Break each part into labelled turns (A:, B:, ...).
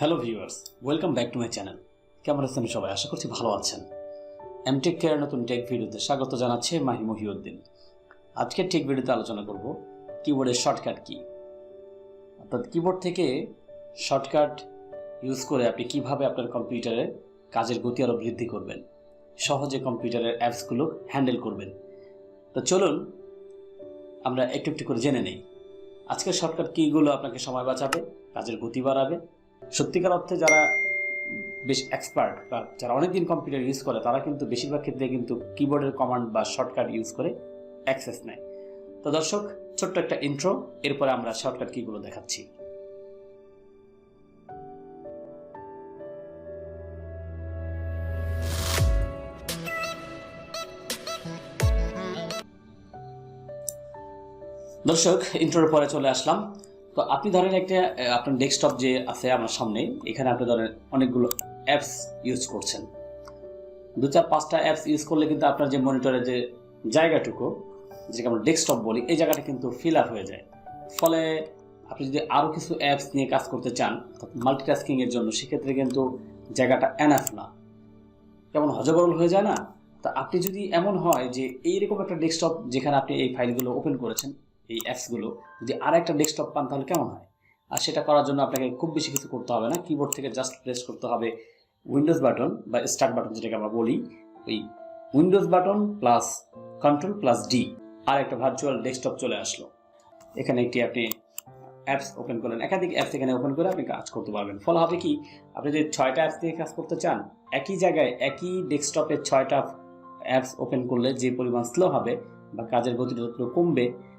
A: Hello viewers welcome back to my channel কেমন আছেন সবাই? আশা করছি ভালো আছেন। এমটেক কেয়ার নতুন টেক ভিডিওতে স্বাগত জানাচ্ছে মাহি মহিউদ্দিন। আজকের টেক ভিডিওতে আলোচনা করব কিবোর্ডের শর্টকাট কি। অর্থাৎ কিবোর্ড থেকে শর্টকাট ইউজ করে আপনি কীভাবে আপনার কম্পিউটারে কাজের গতি আরও বৃদ্ধি করবেন। সহজে কম্পিউটারের অ্যাপসগুলো হ্যান্ডেল করবেন। তো চলুন, আমরা একটু একটু করে জেনে নেই। আজকের শর্টকাট কীগুলো আপনাকে সময় বাঁচাবে, কাজের গতি বাড়াবে সত্যিকার অর্থে যারা বেশ এক্সপার্ট বা যারা অনেকদিন কম্পিউটার ইউজ করে, তারা কিন্তু বেশিরভাগ ক্ষেত্রে কিন্তু কিবোর্ডের কমান্ড বা শর্টকাট ইউজ করে অ্যাক্সেস নেয়। তো দর্শক, ছোট্ট একটা ইন্ট্রো এরপরে আমরা শর্টকাট কিগুলো দেখাচ্ছি। দর্শক ইন্ট্রোর পরে চলে আসলাম। তো আপনি ধরেন একটা আপনার ডেস্কটপ যে আছে আমার সামনে, এখানে আপনি ধরেন অনেকগুলো অ্যাপস ইউজ করছেন। দু চার পাঁচটা অ্যাপস ইউজ করলে কিন্তু আপনার যে মনিটরের যে জায়গাটুকু, যেটাকে আমরা ডেস্কটপ বলি, এই জায়গাটা কিন্তু ফিল আপ হয়ে যায়। ফলে আপনি যদি আরও কিছু অ্যাপস নিয়ে কাজ করতে চান মাল্টিটাস্কিংয়ের জন্য, সেক্ষেত্রে কিন্তু জায়গাটা এনাফ না। কেমন হজবরল হয়ে যায় না? তা আপনি যদি এমন হয় যে এইরকম একটা ডেস্কটপ যেখানে আপনি এই ফাইলগুলো ওপেন করেছেন এই অ্যাপসগুলো যদি আর একটা ডেস্কটপ পান তাহলে কেমন হয়? আর সেটা করার জন্য আপনাকে খুব বেশি কিছু করতে হবে না। কিবোর্ড থেকে জাস্ট প্রেস করতে হবে উইন্ডোজ বাটন বা স্টার্ট বাটন যেটাকে আমরা বলি। ওই Windows button plus control plus D আর একটা ভার্চুয়াল ডেস্কটপ চলে আসলো। এখানে একটি আপনি অ্যাপস ওপেন করলেন। একাধিক অ্যাপস এখানে ওপেন করে আপনি কাজ করতে পারবেন। ফলে হবে কি? আপনি যদি ছয়টা অ্যাপস দিয়ে কাজ করতে চান, একই জায়গায় একই ডেস্কটপে ছয়টা অ্যাপস ওপেন করলে যে পরিমাণ স্লো হবে বা কাজের গতিটা কমবে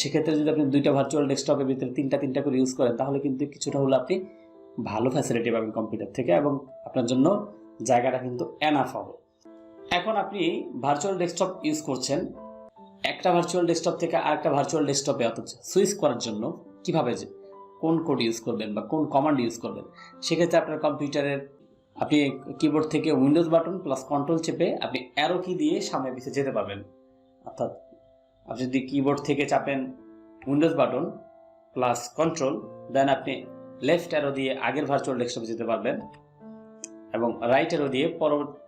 A: সেক্ষেত্রে যদি আপনি দুইটা ভার্চুয়াল ডেস্কটপের ভিতরে তিনটা তিনটা করে ইউজ করেন, তাহলে কিন্তু কিছুটা হলে আপনি ভালো ফ্যাসিলিটি পাবেন কম্পিউটার থেকে এবং আপনার জন্য জায়গাটা কিন্তু এনাফ হবে। এখন আপনি ভার্চুয়াল ডেস্কটপ ইউজ করছেন, একটা ভার্চুয়াল ডেস্কটপ থেকে আরেকটা ভার্চুয়াল ডেস্কটপে অথচ সুইচ করার জন্য কীভাবে যে কোন কোড ইউজ করবেন বা কোন কমান্ড ইউজ করবেন, সেক্ষেত্রে আপনার কম্পিউটারের আপনি কিবোর্ড থেকে উইন্ডোজ বাটন প্লাস কন্ট্রোল চেপে আপনি অ্যারো কি দিয়ে সামনে পিছিয়ে যেতে পারবেন। অর্থাৎ আপনি যদি কিবোর্ড থেকে চাপেন Windows button plus control then আপনি লেফট অ্যারো দিয়ে আগের ভার্চুয়াল ডেস্কটপে যেতে পারবেন এবং রাইট অ্যারো দিয়ে পরবর্তী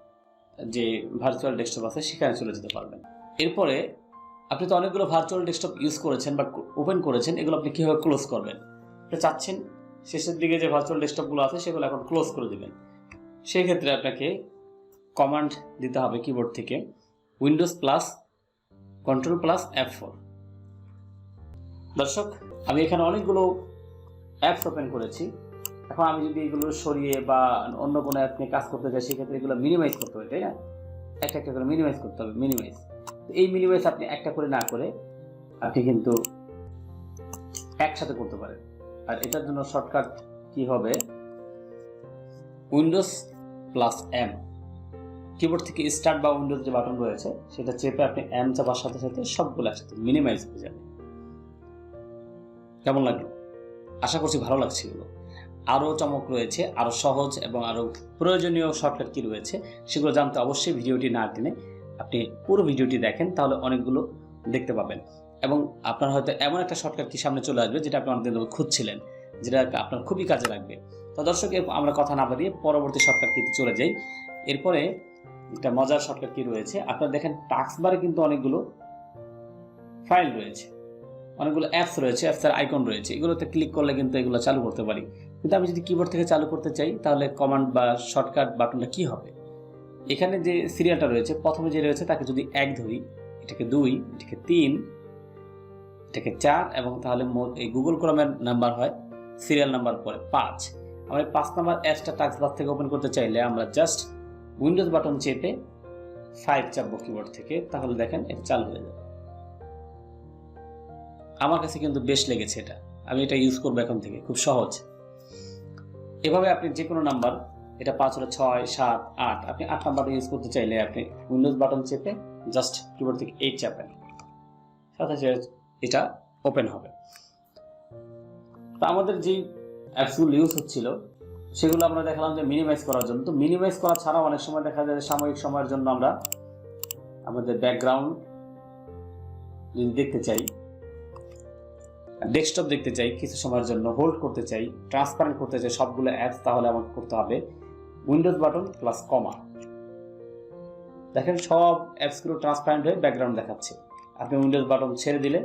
A: যে ভার্চুয়াল ডেস্কটপ আছে সেখানে চলে যেতে পারবেন। এরপরে আপনি তো অনেকগুলো ভার্চুয়াল ডেস্কটপ ইউজ করেছেন বা ওপেন করেছেন, এগুলো আপনি কীভাবে ক্লোজ করবেন? আপনি চাচ্ছেন শেষের দিকে যে ভার্চুয়াল ডেস্কটপগুলো আছে সেগুলো এখন ক্লোজ করে দেবেন। সেই ক্ষেত্রে আপনাকে কমান্ড দিতে হবে কিবোর্ড থেকে Windows plus control plus app four দর্শক, আমি এখানে অনেকগুলো অ্যাপস ওপেন করেছি। এখন আমি যদি এগুলো সরিয়ে বা অন্য কোনো অ্যাপ নিয়ে কাজ করতে চাই, সেক্ষেত্রে এগুলো মিনিমাইজ করতে হবে, তাই না? একটা একটা করে মিনিমাইজ করতে হবে মিনিমাইজ এই মিনিমাইজ আপনি একটা করে না করে আপনি কিন্তু একসাথে করতে পারেন। আর এটার জন্য শর্টকাট কি হবে? উইন্ডোজ প্লাস এম কিবোর্ড থেকে স্টার্ট বা উইন্ডোজ যে বাটন রয়েছে, সেটা চেপে আপনি এম চাপার সাথে সাথে সবগুলো একসাথে মিনিমাইজ হয়ে যাবে। কেমন লাগল আশা করছি ভালো লাগছে এগুলো। আরও চমক রয়েছে, আরও সহজ এবং আরও প্রয়োজনীয় শর্টকাট কি রয়েছে, সেগুলো জানতে অবশ্যই ভিডিওটি না টেনে আপনি পুরো ভিডিওটি দেখেন, তাহলে অনেকগুলো দেখতে পাবেন। এবং আপনার হয়তো এমন একটা শর্টকাট কি সামনে চলে আসবে, যেটা আপনি অনেকদিন খুঁজছিলেন, যেটা আপনার খুবই কাজে লাগবে। তো দর্শক আমরা কথা না বাড়িয়ে পরবর্তী শর্টকাট কিতে চলে যাই। এরপরে একটা মজার শর্টকাট কি রয়েছে? আপনারা দেখেন টাক্স বারে কিন্তু অনেকগুলো ফাইল রয়েছে। অনেকগুলো অ্যাপস রয়েছে অ্যাপসের আইকন রয়েছে। এগুলোতে ক্লিক করলে কিন্তু এগুলো চালু করতে পারি। কিন্তু আমি যদি কিবোর্ড থেকে চালু করতে চাই, তাহলে কমান্ড বা শর্টকাট বাটনটা কি হবে? এখানে যে সিরিয়ালটা রয়েছে, প্রথমে যে রয়েছে, তাকে যদি এক ধরি, এটাকে দুই, এটাকে তিন, এটাকে চার এবং তাহলে এই গুগল ক্রমের নাম্বার হয় সিরিয়াল নাম্বার পরে পাঁচ। আমরা পাঁচ নাম্বার অ্যাপসটা টাক্স বার থেকে ওপেন করতে চাইলে আমরা জাস্ট উইন্ডোজ বাটন চেপে ফাইভ চাপবো কিবোর্ড থেকে, তাহলে দেখেন এটা চালু হয়ে যাবে আমার কাছে কিন্তু বেশ লেগেছে এটা। আমি এটা ইউজ করব এখন থেকে, খুব সহজ। এভাবে আপনি যে কোনো নাম্বার এটা পাঁচ হলে ছয়, সাত, আট, আপনি আট নাম্বার ইউজ করতে চাইলে আপনি উইন্ডোজ বাটন চেপে জাস্ট কিবোর্ড থেকে এইট চাপেন। সাথে এটা ওপেন হবে। তো আমাদের যেই অ্যাপসগুলো ইউজ হচ্ছিল সেগুলো আমরা দেখালাম যে মিনিমাইজ করার জন্য। তো মিনিমাইজ করা ছাড়াও অনেক সময় দেখা যায় সাময়িক সময়ের জন্য আমরা আমাদের ব্যাকগ্রাউন্ড যদি দেখতে চাই ডেস্কটপ দেখতে চাই, কিছু সময়ের জন্য হোল্ড করতে চাই ট্রান্সপারেন্ট করতে চাই, সবগুলো অ্যাপস তাহলে আমাকে করতে হবে উইন্ডোজ বাটন প্লাস কমা দেখেন সব অ্যাপসগুলো ট্রান্সপারেন্ট হয়ে ব্যাকগ্রাউন্ড দেখাচ্ছে। আপনি উইন্ডোজ বাটন ছেড়ে দিলে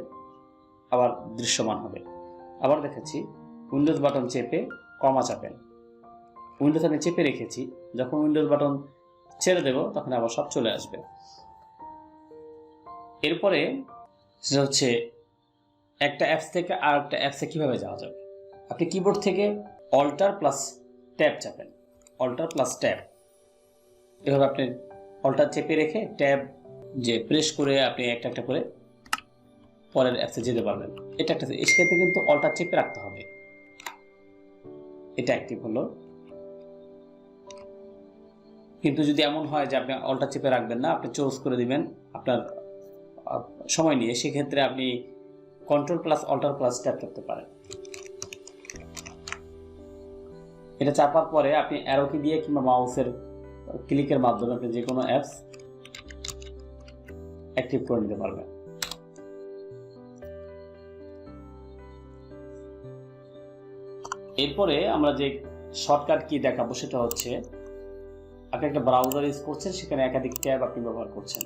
A: আবার দৃশ্যমান হবে। আবার দেখাচ্ছি উইন্ডোজ বাটন চেপে কমা চাপেন। উইন্ডোজ আমি চেপে রেখেছি। যখন উইন্ডোজ বাটন ছেড়ে দেব, তখন আবার সব চলে আসবে। এরপরে সেটা হচ্ছে একটা অ্যাপস থেকে আর একটা অ্যাপসে কীভাবে যাওয়া যাবে? আপনি কিবোর্ড থেকে অল্টার প্লাস ট্যাব চাপেন। অল্টার প্লাস ট্যাব এভাবে আপনি অল্টার চেপে রেখে ট্যাব যে প্রেস করে আপনি একটা একটা করে পরের অ্যাপসে যেতে পারবেন। এটা একটা সেক্ষেত্রে কিন্তু অল্টার চেপে রাখতে হবে। এটা অ্যাক্টিভ হলো। কিন্তু যদি এমন হয় যে আপনি অল্টার চেপে রাখবেন না, আপনি চোজ করে দিবেন আপনার সময় নিয়ে, সেক্ষেত্রে আপনি control plus alter plus tab করতে পারেন। এটা চাপার পরে আপনি অ্যারো কি দিয়ে কিংবা মাউসের ক্লিকের মাধ্যমে আপনি যে কোনো অ্যাপস অ্যাক্টিভ করে নিতে পারবেন। এরপরে আমরা যে শর্টকাট কি দেখাবো সেটা হচ্ছে আপনি একটা ব্রাউজার ইউজ করছেন, সেখানে একাধিক ট্যাব আপনি ব্যবহার করছেন।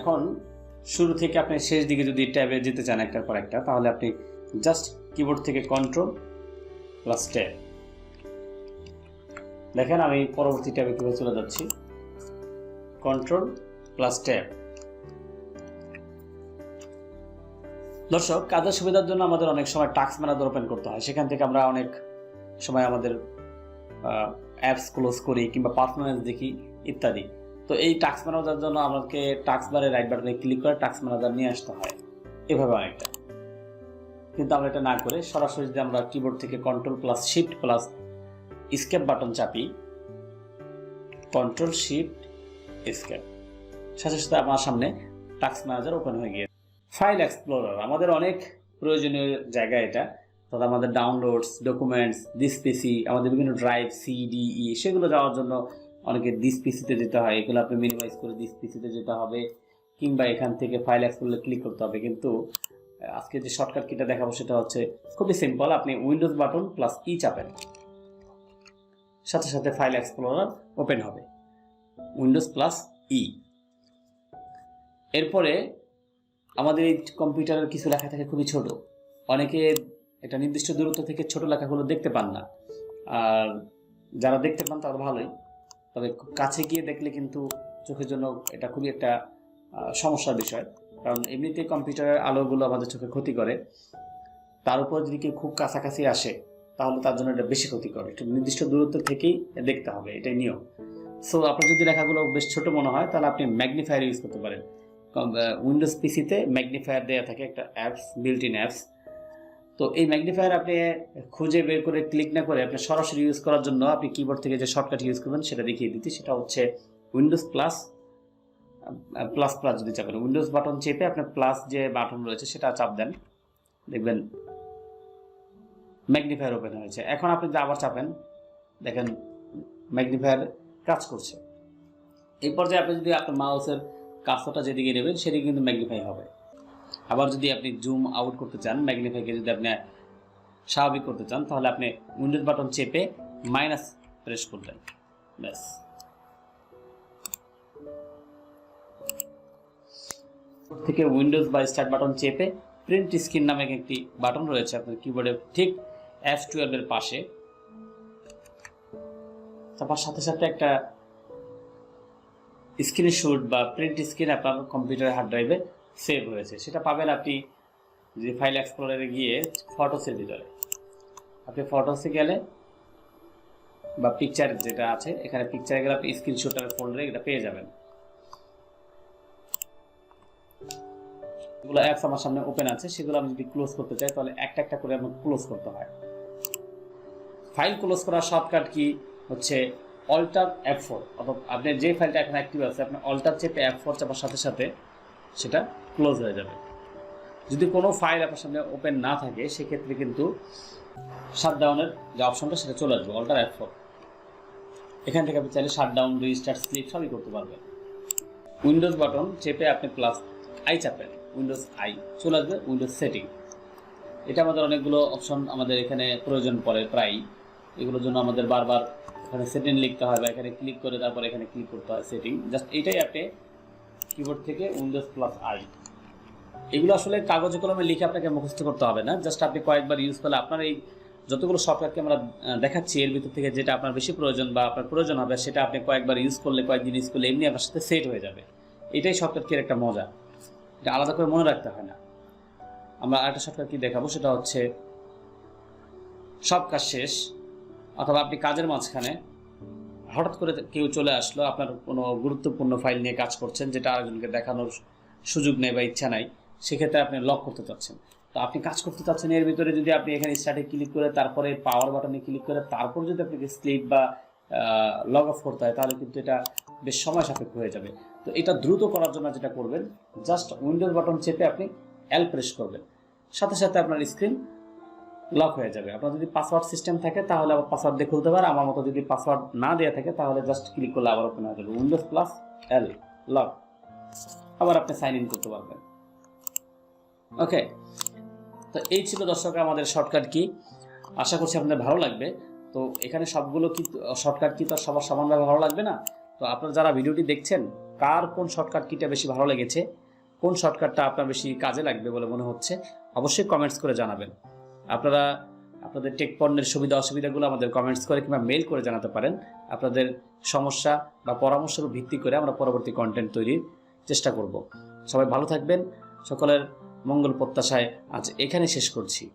A: এখন শুরু থেকে আপনি শেষ দিকে যদি ট্যাবে যেতে চান একটার পর একটা, তাহলে আপনি জাস্ট কিবোর্ড থেকে কন্ট্রোল প্লাস ট্যাব দেখেন আমি পরবর্তী ট্যাবে কীভাবে চলে যাচ্ছি। কন্ট্রোল প্লাস ট্যাব দর্শক, কাজের সুবিধার জন্য আমাদের অনেক সময় টাস্ক ম্যানেজার ওপেন করতে হয়। সেখান থেকে আমরা অনেক সময় আমাদের অ্যাপস ক্লোজ করি কিংবা পারফরমেন্স দেখি ইত্যাদি। তো এই টাস্ক ম্যানেজার জন্য আমাকে টাস্ক বারে রাইট বাটনে ক্লিক করে টাস্ক ম্যানেজার নিয়ে আসতে হয়। এভাবে অনেকটা কিন্তু আমরা এটা না করে সরাসরি যদি আমরা কিবোর্ড থেকে control plus shift plus escape button চাপি কন্ট্রোল শিফট স্কেপ সাথে সাথে আমার সামনে টাক্স ম্যানেজার ওপেন হয়ে গিয়েছে। ফাইল এক্সপ্লোরার আমাদের অনেক প্রয়োজনীয় জায়গা এটা। তথা আমাদের ডাউনলোডস ডকুমেন্টস দিস পিসি আমাদের বিভিন্ন ড্রাইভ সি সিডিই সেগুলো যাওয়ার জন্য অনেকে দিস পিসিতে যেতে হয়। এগুলো আপনি মিনিমাইজ করে দিস পিসিতে যেতে হবে কিংবা এখান থেকে ফাইল এক্সপ্লোরে ক্লিক করতে হবে। কিন্তু আজকে যে শর্টকাট কিটা দেখাবো সেটা হচ্ছে খুবই সিম্পল আপনি উইন্ডোজ বাটন প্লাস ই চাপেন। সাথে সাথে ফাইল এক্সপ্লোরার ওপেন হবে। উইন্ডোজ প্লাস ই এরপরে আমাদের এই কম্পিউটারের কিছু লেখা থাকে খুবই ছোট। অনেকে একটা নির্দিষ্ট দূরত্ব থেকে ছোট লেখাগুলো দেখতে পান না। আর যারা দেখতে পান, তারা ভালোই। তবে খুব কাছে গিয়ে দেখলে কিন্তু চোখের জন্য এটা খুবই একটা সমস্যার বিষয়। কারণ এমনিতে কম্পিউটারের আলোগুলো আমাদের চোখে ক্ষতি করে। তার উপর যদি কেউ খুব কাছাকাছি আসে, তাহলে তার জন্য এটা বেশি ক্ষতি করে একটু নির্দিষ্ট দূরত্ব থেকেই দেখতে হবে, এটাই নিয়ম। সো আপনার যদি লেখাগুলো বেশ ছোট মনে হয়, তাহলে আপনি ম্যাগনিফায়ার ইউজ করতে পারেন। উইন্ডোজ পিসিতে ম্যাগনিফায়ার দেওয়া থাকে একটা অ্যাপস বিল্ট ইন অ্যাপস তো এই ম্যাগনিফায়ার আপনি খুঁজে বের করে ক্লিক না করে আপনি সরাসরি ইউজ করার জন্য আপনি কিবোর্ড থেকে যে শর্টকাট ইউজ করবেন সেটা দেখিয়ে দিতে সেটা হচ্ছে উইন্ডোজ প্লাস প্লাস প্লাস যদি চাপেন। উইন্ডোজ বাটন চেপে আপনার প্লাস যে বাটন রয়েছে সেটা চাপ দেন। দেখবেন ম্যাগনিফায়ার ওপেন হয়েছে। এখন আপনি যদি আবার চাপেন, দেখেন ম্যাগনিফায়ার কাজ করছে। এই পর্যায়ে আপনি যদি আপনার মাউসের কাজটা যেদিকে নেবেন, সেদিকে কিন্তু ম্যাগনিফাই হবে। আবার যদি আপনি জুম আউট করতে চান ম্যাগনিফাইকে যদি আপনি স্বাভাবিক করতে চান, তাহলে আপনি উইন্ডোজ বাটন চেপে মাইনাস প্রেস করবেন ব্যাস। থেকে উইন্ডোজ বা স্টার্ট বাটন চেপে প্রিন্ট স্ক্রিন নামে একটি বাটন রয়েছে আপনার কিবোর্ডে ঠিক এফ টুয়েলভের পাশে। তারপর সাথে সাথে একটা স্ক্রিনশট বা প্রিন্ট স্ক্রিন আপনার কম্পিউটার হার্ড ড্রাইভে সেভ হয়েছে। সেটা পাবেন আপনি যে ফাইল এক্সপ্লোরারে গিয়ে ফটোসের ভিতরে আপনি ফটোসে গেলে বা পিকচার যেটা আছে, এখানে পিকচারে গেলে আপনি স্ক্রিনশটের ফোল্ডারে এটা পেয়ে যাবেন। এগুলো অ্যাপস আমার সামনে ওপেন আছে, সেগুলো আমি যদি ক্লোজ করতে চাই, তাহলে একটা একটা করে আমাকে ক্লোজ করতে হয়। ফাইল ক্লোজ করার শর্টকাট কি হচ্ছে অল্টার অ্যাপ ফোর অর্থাৎ আপনার যে ফাইলটা এখন অ্যাক্টিভ আছে, আপনি অল্টার চেপে অ্যাপ ফোর চাপার সাথে সাথে সেটা ক্লোজ হয়ে যাবে। যদি কোনো ফাইল আপনার সামনে ওপেন না থাকে, সেক্ষেত্রে কিন্তু শাটডাউনের যে অপশনটা সেটা চলে আসবে অল্টার অ্যাপ ফোর এখান থেকে আপনি চাইলে শাটডাউন রিস্টার্ট স্লিপ সবই করতে পারবেন। উইন্ডোজ বাটন চেপে আপনি প্লাস আই চাপেন। উইন্ডোজ আই চলে আসবে উইন্ডোজ সেটিং এটা আমাদের অনেকগুলো অপশন আমাদের এখানে প্রয়োজন পড়ে প্রায়। এগুলোর জন্য আমাদের বারবার এখানে সেটিং লিখতে হয় বা এখানে ক্লিক করে তারপর এখানে ক্লিক করতে হয় সেটিং জাস্ট এইটাই আপনি কিবোর্ড থেকে উইন্ডোজ প্লাস আই এগুলো আসলে কাগজে কলমে লিখে আপনাকে মুখস্থ করতে হবে না। জাস্ট আপনি কয়েকবার ইউজ করলে আপনার এই যতগুলো সফটওয়্যারকে আমরা দেখাচ্ছি, এর ভিতর থেকে যেটা আপনার বেশি প্রয়োজন বা আপনার প্রয়োজন হবে, সেটা আপনি কয়েকবার ইউজ করলে, কয়েকদিন ইউজ করলে এমনি আপনার সাথে সেট হয়ে যাবে। এটাই সফটওয়্যার একটা মজা। এটা আলাদা করে মনে রাখতে হয় না। আমরা আরেকটা সফটওয়্যার কি দেখাবো, সেটা হচ্ছে সব কাজ শেষ, অথবা আপনি কাজের মাঝখানে হঠাৎ করে কেউ চলে আসলো, আপনার কোনো গুরুত্বপূর্ণ ফাইল নিয়ে কাজ করছেন, যেটা আরেকজনকে দেখানোর সুযোগ নেই বা ইচ্ছা নাই। সেক্ষেত্রে আপনি লক করতে চাচ্ছেন। তো আপনি কাজ করতে চাচ্ছেন, এর ভিতরে যদি আপনি এখানে স্টার্টে ক্লিক করে তারপরে পাওয়ার বাটনে ক্লিক করে তারপর যদি আপনাকে স্লিপ বা লগ অফ করতে হয়, তাহলে কিন্তু এটা বেশ সময় সাপেক্ষ হয়ে যাবে। তো এটা দ্রুত করার জন্য যেটা করবেন জাস্ট উইন্ডোজ বাটন চেপে আপনি এল প্রেস করবেন। সাথে সাথে আপনার স্ক্রিন লক হয়ে যাবে। আপনার যদি পাসওয়ার্ড সিস্টেম থাকে, তাহলে আবার পাসওয়ার্ড দিয়ে খুলতে পারে আমার মতো যদি পাসওয়ার্ড না দেওয়া থাকে, তাহলে জাস্ট ক্লিক করলে আবার ওপেন হয়ে যাবে। উইন্ডোজ প্লাস এল লক আবার আপনি সাইন ইন করতে পারবেন। ওকে তো এই ছিল দর্শক, আমাদের শর্টকাট কি আশা করছি আপনাদের ভালো লাগবে। তো এখানে সবগুলো কি শর্টকাট কি তো সবার সমানভাবে ভালো লাগবে না? তো আপনারা যারা ভিডিওটি দেখছেন, কার কোন শর্টকাট কিটা বেশি ভালো লেগেছে? কোন শর্টকাটটা আপনার বেশি কাজে লাগবে বলে মনে হচ্ছে? অবশ্যই কমেন্টস করে জানাবেন। আপনারা, আপনাদের টেক পণ্যের সুবিধা, অসুবিধাগুলো আমাদের কমেন্টস করে কিংবা মেল করে জানাতে পারেন। আপনাদের সমস্যা বা পরামর্শের ভিত্তি করে আমরা পরবর্তী কন্টেন্ট তৈরির চেষ্টা করব। সবাই ভালো থাকবেন। সকলের মঙ্গল প্রত্যাশায় আজ এখানে শেষ করছি।